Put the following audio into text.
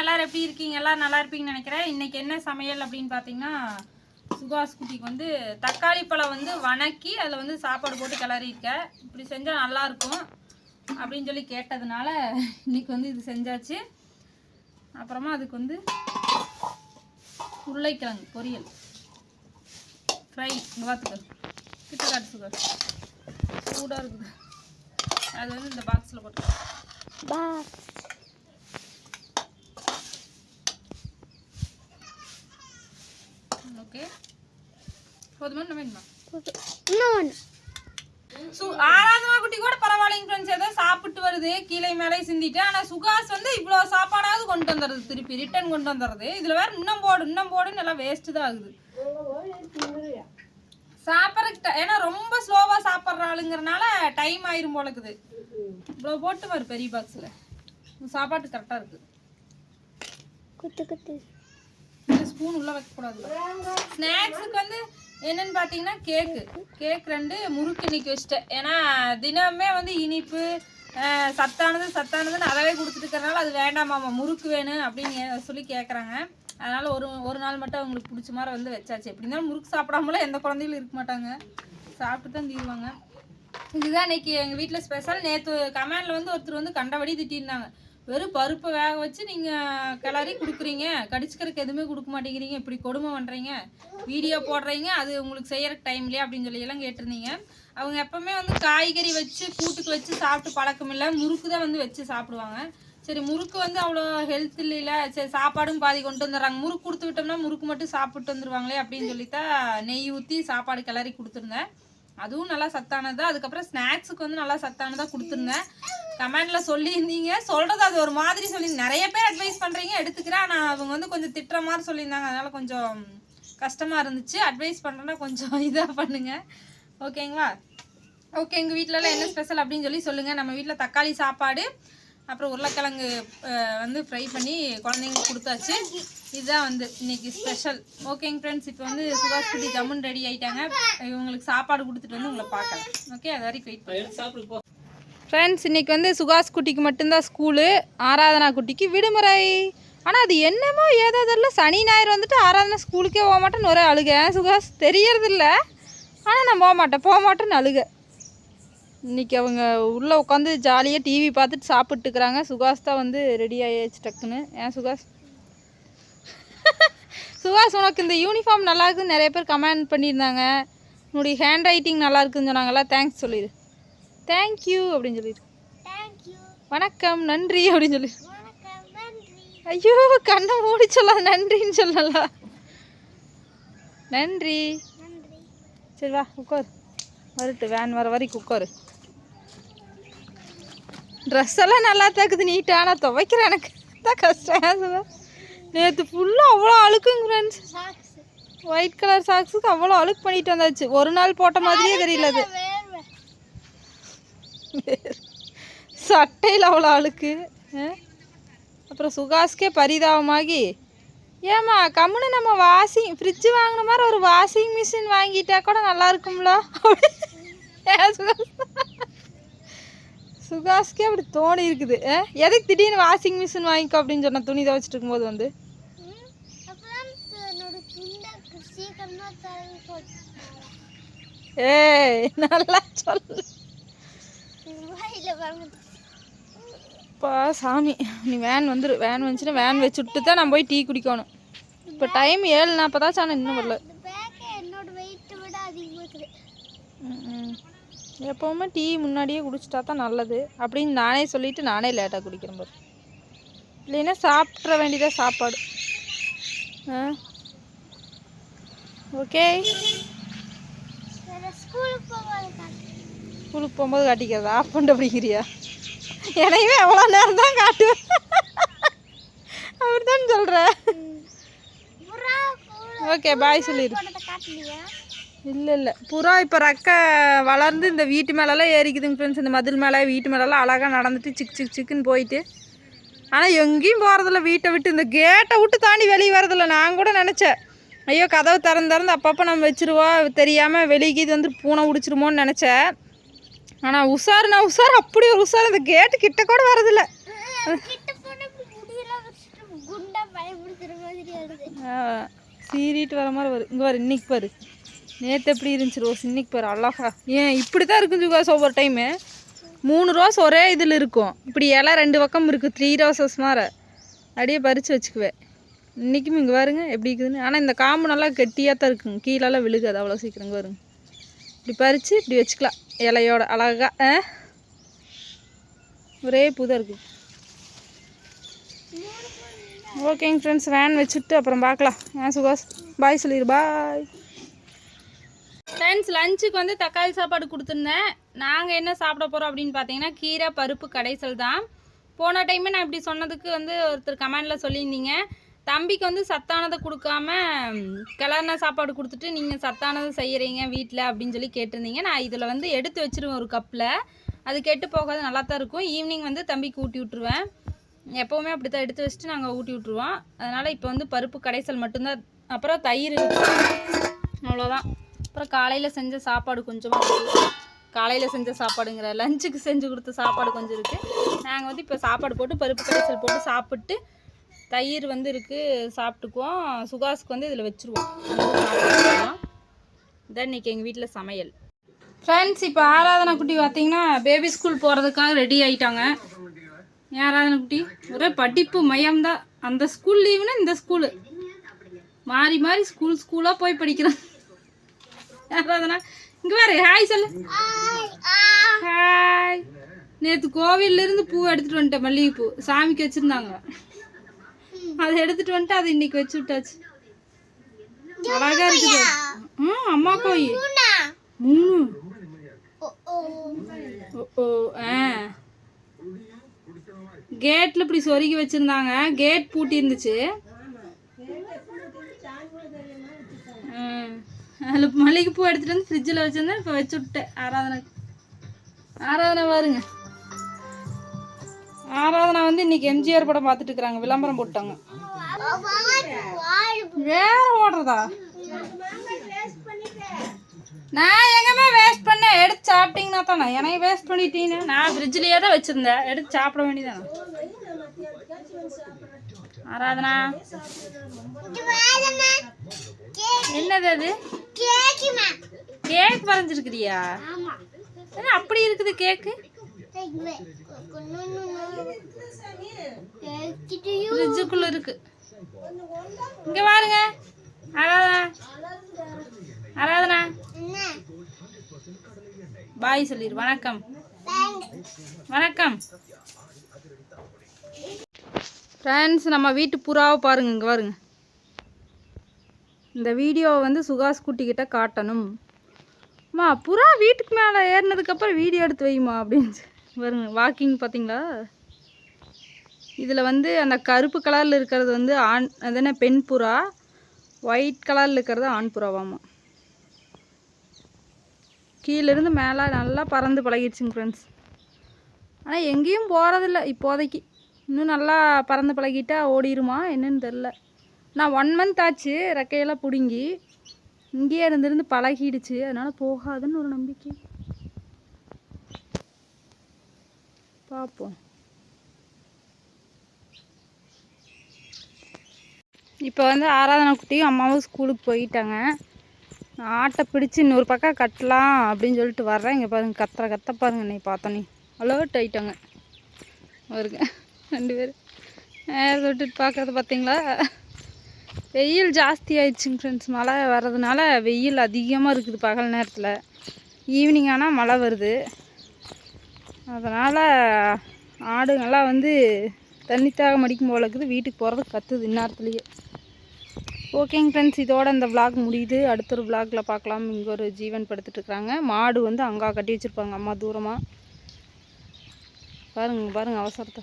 எல்லாரும் எப்படி இருக்கீங்க? எல்லாம் நல்லா இருப்பீங்கன்னு நினைக்கிறேன். இன்னைக்கு என்ன சமையல் அப்படின்னு பார்த்தீங்கன்னா சுபாஷ் குட்டிக்கு வந்து தக்காளி பழம் வந்து வணக்கி அதில் வந்து சாப்பாடு போட்டு கிளறி இருக்கேன் இப்படி செஞ்சால் நல்லா இருக்கும் அப்படின்னு சொல்லி கேட்டதுனால இன்னைக்கு வந்து இது செஞ்சாச்சு. அப்புறமா அதுக்கு வந்து உருளைக்கிழங்கு பொரியல். ஃப்ரை இங்கே பார்த்துக்க கிட்ட காட்டு சுகர் சூடாக இருக்குது. அது வந்து இந்த பாக்ஸில் போட்டு ஓகே வேணுமா? இன்னொன்று சு ஆராதனா குட்டி கூட பரவாயில்லைங்க ஃப்ரெண்ட்ஸ் ஏதோ சாப்பிட்டு வருது. கீழே மேலே சிந்திட்டு. ஆனால் சுகாஸ் வந்து இவ்வளோ சாப்பாடாவது கொண்டு வந்துடுறது திருப்பி ரிட்டர்ன் கொண்டு வந்துடுறது இதில் வேற இன்னும் போடு இன்னும் போடுன்னு எல்லாம் வேஸ்ட்டு தான் ஆகுது. சாப்பிட்றதுக்கு ஏன்னா ரொம்ப ஸ்லோவாக சாப்பிட்ற ஆளுங்கிறனால டைம் ஆயிரும் போல இருக்குது. இவ்வளோ போட்டு வரு பெரிய பாக்ஸில் சாப்பாட்டு கரெக்டாக இருக்குது குத்து குத்து. இந்த ஸ்பூன் உள்ள வைக்கக்கூடாது ஸ்நாக்ஸுக்கு வந்து என்னன்னு பார்த்தீங்கன்னா கேக்கு கேக் ரெண்டு முறுக்கு இன்னைக்கு வச்சுட்டேன். ஏன்னா தினமே வந்து இனிப்பு சத்தானது சத்தானதுன்னு அதவே கொடுத்துட்டு அது வேண்டாமாம்மா முறுக்கு வேணும் அப்படின்னு சொல்லி கேட்குறாங்க அதனால ஒரு ஒரு நாள் மட்டும் அவங்களுக்கு பிடிச்ச மாதிரி வந்து வச்சாச்சு. எப்படி இருந்தாலும் முறுக்கு சாப்பிடாமலாம் எந்த குழந்தைகளும் இருக்க மாட்டாங்க. சாப்பிட்டு தான் தீருவாங்க. இதுதான் இன்னைக்கு எங்கள் வீட்டில் ஸ்பெஷல் நேற்று கமெண்டில் வந்து ஒருத்தர் வந்து கண்டபடி திட்டியிருந்தாங்க வெறும் பருப்பை வேக வச்சு நீங்கள் கிளறி கொடுக்குறீங்க. கடிச்சுக்கிறதுக்கு எதுவுமே கொடுக்க மாட்டேங்கிறீங்க. இப்படி கொடுமை பண்ணுறீங்க வீடியோ போடுறீங்க. அது உங்களுக்கு செய்கிற டைம் இல்லையா? அப்படின்னு சொல்லி எல்லாம் கேட்டிருந்தீங்க. அவங்க எப்பவுமே வந்து காய்கறி வச்சு கூட்டுக்கு வச்சு சாப்பிட்டு பழக்கம் இல்லை. முறுக்கு தான் வந்து வச்சு சாப்பிடுவாங்க. சரி முறுக்கு வந்து அவ்வளோ ஹெல்த் இல்லைல்ல சரி சாப்பாடும் பாதி கொண்டு வந்துடுறாங்க. முறுக்கு கொடுத்து விட்டோம்னா முறுக்கு மட்டும் சாப்பிட்டு வந்துருவாங்களே அப்படின்னு சொல்லி தான் நெய் ஊற்றி சாப்பாடு கிளறி கொடுத்துருந்தேன். அதுவும் நல்லா சத்தானது அதுக்கப்புறம் ஸ்நாக்ஸுக்கு வந்து நல்லா சத்தானதாக கொடுத்துருந்தேன் கமெண்ட்ல சொல்லியிருந்தீங்க. சொல்றது அது ஒரு மாதிரி சொல்லி நிறைய பேர் அட்வைஸ் பண்றீங்க எடுத்துக்கிறேன். ஆனால் அவங்க வந்து கொஞ்சம் திட்டுற மாதிரி சொல்லியிருந்தாங்க. அதனால கொஞ்சம் கஷ்டமா இருந்துச்சு. அட்வைஸ் பண்றேன்னா கொஞ்சம் இதாக பண்ணுங்க. ஓகேங்களா? ஓகே எங்கள் வீட்டிலலாம் என்ன ஸ்பெஷல் அப்படின்னு சொல்லி சொல்லுங்கள் நம்ம வீட்டில் தக்காளி சாப்பாடு அப்புறம் உருளைக்கிழங்கு வந்து ஃப்ரை பண்ணி குழந்தைங்களுக்கு கொடுத்தாச்சு. இதுதான் வந்து இன்னைக்கு ஸ்பெஷல் ஓகேங்க ஃப்ரெண்ட்ஸ் இப்போ வந்து சுபாஷ் குட்டி ஜம்முன் ரெடி ஆயிட்டாங்க. இவங்களுக்கு சாப்பாடு கொடுத்துட்டு வந்து உங்களை பார்க்கலாம் ஓகே அது வரைக்கும் வெயிட் பண்ணி ஃப்ரெண்ட்ஸ் இன்னைக்கு வந்து சுகாஷ் குட்டிக்கு மட்டும்தான் ஸ்கூலு ஆராதனா குட்டிக்கு விடுமுறை. ஆனால் அது என்னமோ ஏதோ தெரியல. சனி ஞாயிறு வந்துட்டு ஆராதனா ஸ்கூலுக்கே போக மாட்டேன்னு ஒரே அழுக. சுகாஷ் தெரியறதில்ல. ஆனால் நான் போக மாட்டேன். போக மாட்டேன்னு அழுக. இன்னைக்கு அவங்க உள்ளே உட்காந்து ஜாலியாக டிவி பார்த்துட்டு சாப்பிட்டுக்கிறாங்க. சுகாஸ் தான் வந்து ரெடி ஆயாச்சு டக்குன்னு. ஏன் சுகாஸ் சுகாஸ் உனக்கு இந்த யூனிஃபார்ம் நல்லா இருக்குன்னு நிறைய பேர் கமெண்ட் பண்ணியிருந்தாங்க. உன்னுடைய ஹேண்ட் ரைட்டிங் நல்லா இருக்குன்னு சொன்னாங்களா தேங்க்ஸ் சொல்லிடு தேங்க்யூ அப்படின்னு சொல்லிடு வணக்கம் நன்றி அப்படின்னு சொல்லி. ஐயோ கண்ணை மூடி சொல்லலாம் நன்றின்னு சொல்லலாம் நன்றி. நன்றி. சரி வா உட்காரு. வரட்டு வேன் வர வரைக்கும் உட்காரு. ட்ரெஸ் எல்லாம் நல்லா தாக்குது நீட்டாக ஆனால் துவைக்கிற எனக்கு தான் கஷ்டம். நேற்று ஃபுல்லாக அவ்வளோ அழுக்குங்க ஃப்ரெண்ட்ஸ் ஒயிட் கலர் சாக்ஸுக்கு அவ்வளோ அழுக்கு பண்ணிட்டு வந்தாச்சு. ஒரு நாள் போட்ட மாதிரியே தெரியல அது. சட்டையில் அவ்வளோ அழுக்கு. அப்புறம் சுகாஸ்க்கே பரிதாபமாகி ஏம்மா கம்முன்னு நம்ம வாஷிங் ஃப்ரிட்ஜ் வாங்கின மாதிரி ஒரு வாஷிங் மிஷின் வாங்கிட்டா கூட நல்லா இருக்கும்ல? ஏன் சுகாஸ்க்கே அப்படி தோணி இருக்குது. எதுக்கு திடீர்னு வாஷிங் மிஷின் வாங்கிக்கோ அப்படின்னு சொன்ன துணி துவைச்சிட்டு இருக்கும்போது வந்து? ஏ ஏய் நல்லா சொல்லு அப்பா சாமி நீ வேன் வந்துரு. வேன் வந்துச்சுன்னா வேன் வச்சு விட்டு தான் நான் போய் டீ குடிக்கணும். இப்போ டைம் ஏழு நாற்பதாச்சும் ஆனால் இன்னும் வரல. எப்போவுமே டீ முன்னாடியே குடிச்சிட்டா தான் நல்லது அப்படின்னு நானே சொல்லிட்டு நானே லேட்டாக குடிக்கிறேன் பாரு. இல்லைன்னா சாப்பிட்ற வேண்டியதா சாப்பாடு. ஆ? ஓகே. ஸ்கூலுக்கு போகும்போது காட்டிக்கிறதா? ஆஃப் பண்ணிட்டு அப்படிங்கிறியா என்னையுமே எவ்வளோ நேரம் தான் காட்டுவேன் சொல்கிறேன் புறா கூட ஓகே பாய் சொல்லிடு இல்லை இல்லை. புறா இப்போ ரெக்கை வளர்ந்து இந்த வீட்டு மேலெல்லாம் ஏறிக்குதுங்க ஃப்ரெண்ட்ஸ் இந்த மதில் மேலே வீட்டு மேலெல்லாம் அழகாக நடந்துட்டு சிக் சிக் சிக்குன்னு போயிட்டு. ஆனால் எங்கேயும் போகிறதில்ல வீட்டை விட்டு இந்த கேட்டை விட்டு தாண்டி வெளியே வரதில்ல நான் கூட நினச்சேன். ஐயோ கதவு திறந்து திறந்து அப்பப்போ நம்ம வச்சிருவோம் தெரியாமல் வெளியே இது வந்து பூனை உடிச்சிருமோன்னு நினச்சேன். ஆனால் உஷார் நான் உஷார். அப்படி ஒரு உஷார். இந்த கேட்டு கிட்ட கூட வரதில்ல சீறிட்டு வர மாதிரி வரும் இங்கே பாரு இன்னைக்கு பாரு. நேற்று எப்படி இருந்துச்சு ரோஸ்? இன்னைக்கு பாரு அழகா. ஏன் இப்படி தான் இருக்கும் சுகாஸ் ஒவ்வொரு டைமு மூணு ரோஸ் ஒரே இதில் இருக்கும். இப்படி இலை ரெண்டு பக்கம் இருக்குது த்ரீ ரோசஸ் மாதிரி அப்படியே பறித்து வச்சுக்குவேன். இன்றைக்கும் இங்கே பாருங்க எப்படி இருக்குதுன்னு. ஆனால் இந்த காம்பு நல்லா கெட்டியாக தான் இருக்குங்க. கீழெல்லாம் விழுகாது அவ்வளோ சீக்கிரம் வருங்க. இப்படி பறித்து இப்படி வச்சுக்கலாம். இலையோட அழகா ஆ? ஒரே புதாக இருக்குது ஓகேங்க ஃப்ரெண்ட்ஸ் வேன் வச்சுட்டு அப்புறம் பார்க்கலாம். ஏன் சுகாஸ் பாய் சொல்லிடு பாய் ஃப்ரெண்ட்ஸ் லஞ்சுக்கு வந்து தக்காளி சாப்பாடு கொடுத்துருந்தேன். நாங்கள் என்ன சாப்பிட போகிறோம் அப்படின்னு பார்த்தீங்கன்னா கீரை பருப்பு கடைசல் தான். போன டைமே நான் இப்படி சொன்னதுக்கு வந்து ஒருத்தர் கமெண்டில் சொல்லியிருந்தீங்க. தம்பிக்கு வந்து சத்தானதை கொடுக்காம ம், கிளறின சாப்பாடு கொடுத்துட்டு நீங்கள் சத்தானதை செய்கிறீங்க வீட்டில் அப்படின்னு சொல்லி கேட்டிருந்தீங்க. நான் இதில் வந்து எடுத்து வச்சுருவேன் ஒரு கப்பில் அது கெட்டு போகாது நல்லா தான் இருக்கும். ஈவினிங் வந்து தம்பிக்கு ஊட்டி விட்ருவேன் எப்போவுமே அப்படி தான் எடுத்து வச்சுட்டு நாங்கள் ஊட்டி விட்ருவோம் அதனால் இப்போ வந்து பருப்பு கடைசல் மட்டும்தான். அப்புறம் தயிர் அவ்வளோதான் அப்புறம் காலையில் செஞ்ச சாப்பாடு கொஞ்சமாக காலையில் செஞ்ச சாப்பாடுங்கிற லஞ்சுக்கு செஞ்சு கொடுத்த சாப்பாடு கொஞ்சம் இருக்குது நாங்கள் வந்து இப்போ சாப்பாடு போட்டு பருப்பு கடைசல் போட்டு சாப்பிட்டு தயிர் வந்து இருக்குது சாப்பிட்டுக்குவோம். சுகாஸுக்கு வந்து இதில் வச்சுருவோம். இதான் இன்றைக்கி எங்கள் வீட்டில் சமையல். ஃப்ரெண்ட்ஸ் இப்போ ஆராதனா குட்டி பார்த்தீங்கன்னா பேபி ஸ்கூல் போகிறதுக்காக ரெடி ஆகிட்டாங்க ஏன் ஆராதனா குட்டி? ஒரே படிப்பு மையம்தான். அந்த ஸ்கூல் லீவுனா இந்த ஸ்கூலு மாறி மாறி ஸ்கூல் ஸ்கூலாக போய் படிக்கிறேன் ஆராதனா இங்கே பாரு ஹாய் சொல்லு. ஹாய் நேற்று கோவில்லேருந்து பூ எடுத்துகிட்டு வந்துட்டேன் மல்லிகைப்பூ. சாமிக்கு வச்சுருந்தாங்க. அதை எடுத்துகிட்டு வந்துட்டு அதை இன்னைக்கு வச்சு விட்டாச்சு. அழகா இருக்குது. ம் அம்மா கோயி மூணு. ஓ ஓ ஆ. கேட்டில் இப்படி சொருகி வச்சுருந்தாங்க. கேட் பூட்டி இருந்துச்சு அதில் மல்லிகைப்பூ எடுத்துகிட்டு வந்து ஃப்ரிட்ஜில் வச்சுருந்தேன். இப்போ வச்சு விட்டேன். ஆராதனை. ஆராதனை பாருங்க. ஆராதனா வந்து இன்னைக்கு எம்ஜிஆர் படம் பார்த்துட்டு இருக்கிறாங்க. விளம்பரம் போட்டாங்க வேற ஓடுறதா? நான் எங்கம்மா வேஸ்ட் பண்ணேன்? எடுத்து சாப்பிட்டீங்கன்னா தானே? எனக்கு வேஸ்ட் பண்ணிட்டீங்க? நான் ஃப்ரிட்ஜ்லேயே தான் வச்சுருந்தேன். எடுத்து சாப்பிட வேண்டியதானே ஆராதனா? என்னது அது? கேக் வரைஞ்சிருக்கிறியா? என்ன அப்படி இருக்குது கேக்கு? ஃப்ரிட்ஜுக்குள்ள இருக்கு. இங்க பாருங்க ஆராதனா ஆராதனா பாய் சொல்லிடு வணக்கம். வணக்கம். ஃப்ரெண்ட்ஸ் நம்ம வீட்டு புறாவை பாருங்க. இங்கே பாருங்க இந்த வீடியோவை வந்து சுகாஸ் குட்டிக்கிட்ட காட்டணும். அம்மா புறா வீட்டுக்கு மேலே ஏறினதுக்கப்புறம் வீடியோ எடுத்து வைமா அப்படின்னு வருங்க வாக்கிங் பார்த்தீங்களா? இதில் வந்து அந்த கருப்பு கலரில் இருக்கிறது வந்து ஆண் அது என்ன பெண் புறா? ஒயிட் கலரில் இருக்கிறது ஆண் புறாவாமா கீழேருந்து மேலே நல்லா பறந்து பழகிடுச்சுங்க ஃப்ரெண்ட்ஸ் ஆனால் எங்கேயும் போகிறதில்ல இப்போதைக்கு. இன்னும் நல்லா பறந்து பழகிட்டா ஓடிருமா என்னன்னு தெரில. நான் ஒன் மந்த் ஆச்சு ரெக்கையெல்லாம் பிடுங்கி. இங்கேயே இருந்திருந்து பழகிடுச்சு. அதனால் போகாதுன்னு ஒரு நம்பிக்கை. பார்ப்போம் இப்போ வந்து ஆராதனா குட்டியும் அம்மாவும் ஸ்கூலுக்கு போயிட்டாங்க. நான் ஆட்டை பிடிச்சி இன்னொரு பக்கம் கட்டலாம் அப்படின்னு சொல்லிட்டு வர்றேன். இங்கே பாருங்க கத்துற கத்த பாருங்க நீ பார்த்தோன்னே. அலர்ட் ஆயிட்டாங்க. வருங்க. ரெண்டு பேரும். நேரத்தை விட்டுட்டு பார்க்கறது பார்த்தீங்களா வெயில் ஜாஸ்தி ஆயிடுச்சுங்க ஃப்ரெண்ட்ஸ் மழை வர்றதுனால வெயில் அதிகமாக இருக்குது பகல் நேரத்தில். ஈவினிங் ஆனால் மழை வருது. அதனால் ஆடுங்கள்லாம் வந்து தண்ணி தாகம் மடிக்கும் போல இருக்குது. வீட்டுக்கு போகிறது கத்துது இந்நேரத்துலேயே. ஓகேங்க ஃப்ரெண்ட்ஸ் இதோட இந்த விளாக் முடியுது. அடுத்த ஒரு விளாகில் பார்க்கலாம் இங்கே ஒரு ஜீவன் படுத்துட்ருக்குறாங்க இருக்காங்க மாடு வந்து அங்கே கட்டி வச்சுருப்பாங்க. அம்மா தூரமாக பாருங்க பாருங்கள் அவசரத்தை.